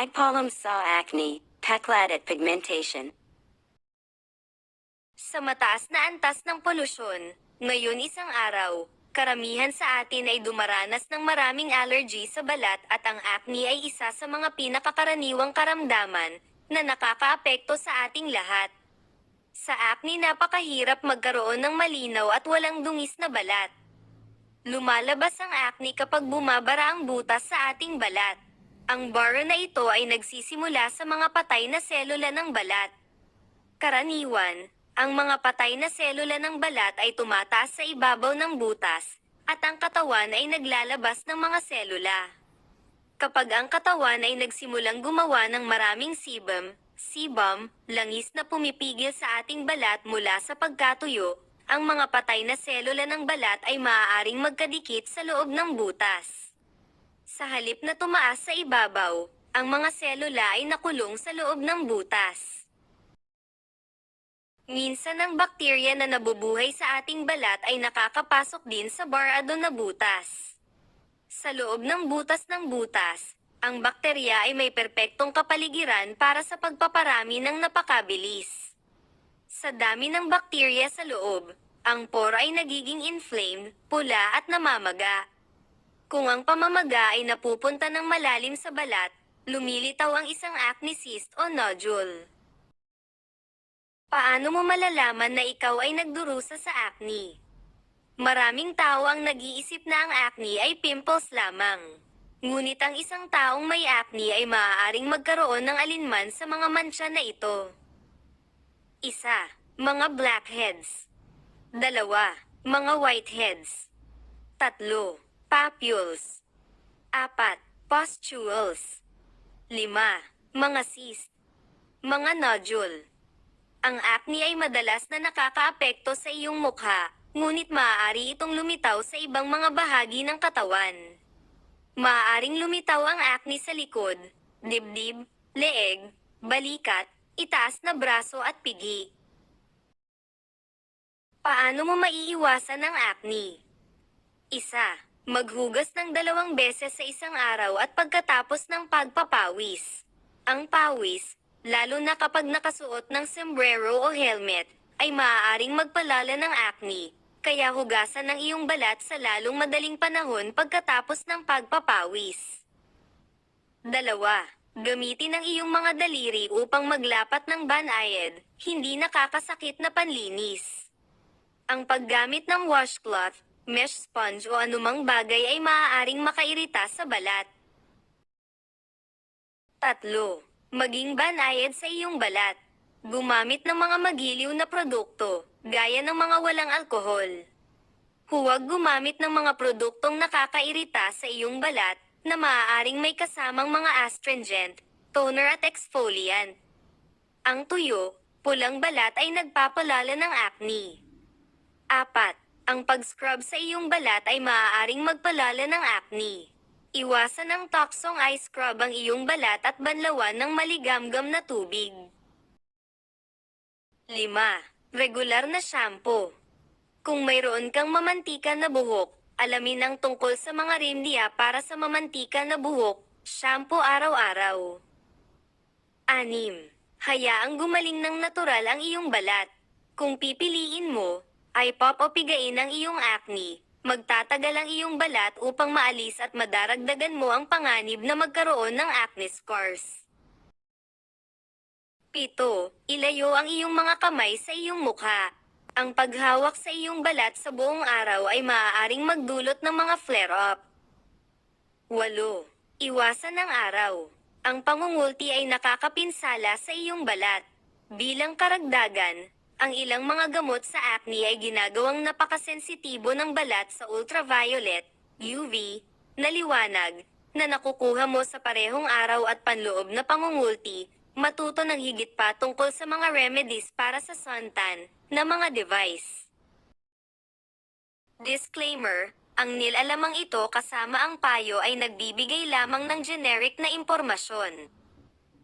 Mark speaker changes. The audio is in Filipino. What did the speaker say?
Speaker 1: Agpalum saw acne, peclat at pigmentation.
Speaker 2: Sa mataas na antas ng polusyon, ngayon isang araw, karamihan sa atin ay dumaranas ng maraming allergy sa balat at ang acne ay isa sa mga pinakakaraniwang karamdaman na nakakaapekto sa ating lahat. Sa acne napakahirap magkaroon ng malinaw at walang dungis na balat. Lumalabas ang acne kapag bumabara ang butas sa ating balat. Ang bara na ito ay nagsisimula sa mga patay na selula ng balat. Karaniwan, ang mga patay na selula ng balat ay tumataas sa ibabaw ng butas, at ang katawan ay naglalabas ng mga selula. Kapag ang katawan ay nagsimulang gumawa ng maraming sebum, sebum, langis na pumipigil sa ating balat mula sa pagkatuyo, ang mga patay na selula ng balat ay maaaring magkadikit sa loob ng butas. Sa halip na tumaas sa ibabaw, ang mga selula ay nakulong sa loob ng butas. Minsan ang bakterya na nabubuhay sa ating balat ay nakakapasok din sa barado na butas. Sa loob ng butas ng butas, ang bakterya ay may perpektong kapaligiran para sa pagpaparami ng napakabilis. Sa dami ng bakterya sa loob, ang poro ay nagiging inflamed, pula at namamaga. Kung ang pamamaga ay napupunta ng malalim sa balat, lumilitaw ang isang acne cyst o nodule. Paano mo malalaman na ikaw ay nagdurusa sa acne? Maraming tao ang nag-iisip na ang acne ay pimples lamang. Ngunit ang isang taong may acne ay maaaring magkaroon ng alinman sa mga mancha na ito. Isa, mga blackheads. Dalawa, mga whiteheads. Tatlo, papules. Apat, pustules. Lima, mga cyst. Mga nodule. Ang acne ay madalas na nakakaapekto sa iyong mukha, ngunit maaari itong lumitaw sa ibang mga bahagi ng katawan. Maaaring lumitaw ang acne sa likod, dibdib, leeg, balikat, itaas na braso at pigi. Paano mo maiiwasan ang acne? Maghugas ng dalawang beses sa isang araw at pagkatapos ng pagpapawis. Ang pawis, lalo na kapag nakasuot ng sombrero o helmet, ay maaaring magpalala ng acne, kaya hugasan ng iyong balat sa lalong madaling panahon pagkatapos ng pagpapawis. Dalawa, gamitin ang iyong mga daliri upang maglapat ng banayad, hindi nakakasakit na panlinis. Ang paggamit ng washcloth, mesh sponge o anumang bagay ay maaaring makairita sa balat. Tatlo, maging banayad sa iyong balat. Gumamit ng mga magiliw na produkto, gaya ng mga walang alkohol. Huwag gumamit ng mga produktong nakakairita sa iyong balat na maaaring may kasamang mga astringent, toner at exfoliant. Ang tuyo, pulang balat ay nagpapalala ng acne. Apat, ang pag-scrub sa iyong balat ay maaaring magpalala ng acne. Iwasan ng toxong eye scrub ang iyong balat at banlawan ng maligamgam na tubig. 5. Regular na shampoo. Kung mayroon kang mamantika na buhok, alamin ang tungkol sa mga remedya para sa mamantika na buhok, shampoo araw-araw. 6. Hayaang gumaling ng natural ang iyong balat. Kung pipiliin mo, ay pop o pigain ang iyong acne, magtatagal ang iyong balat upang maalis at madaragdagan mo ang panganib na magkaroon ng acne scars. 7. Ilayo ang iyong mga kamay sa iyong mukha. Ang paghawak sa iyong balat sa buong araw ay maaaring magdulot ng mga flare-up. 8. Iwasan ang araw. Ang pangungulti ay nakakapinsala sa iyong balat. Bilang karagdagan, ang ilang mga gamot sa acne ay ginagawang napakasensitibo ng balat sa ultraviolet, UV, na liwanag, na nakukuha mo sa parehong araw at panloob na pangungulti, matuto ng higit pa tungkol sa mga remedies para sa suntan, na mga device. Disclaimer, ang nilalamang ito kasama ang payo ay nagbibigay lamang ng generic na impormasyon.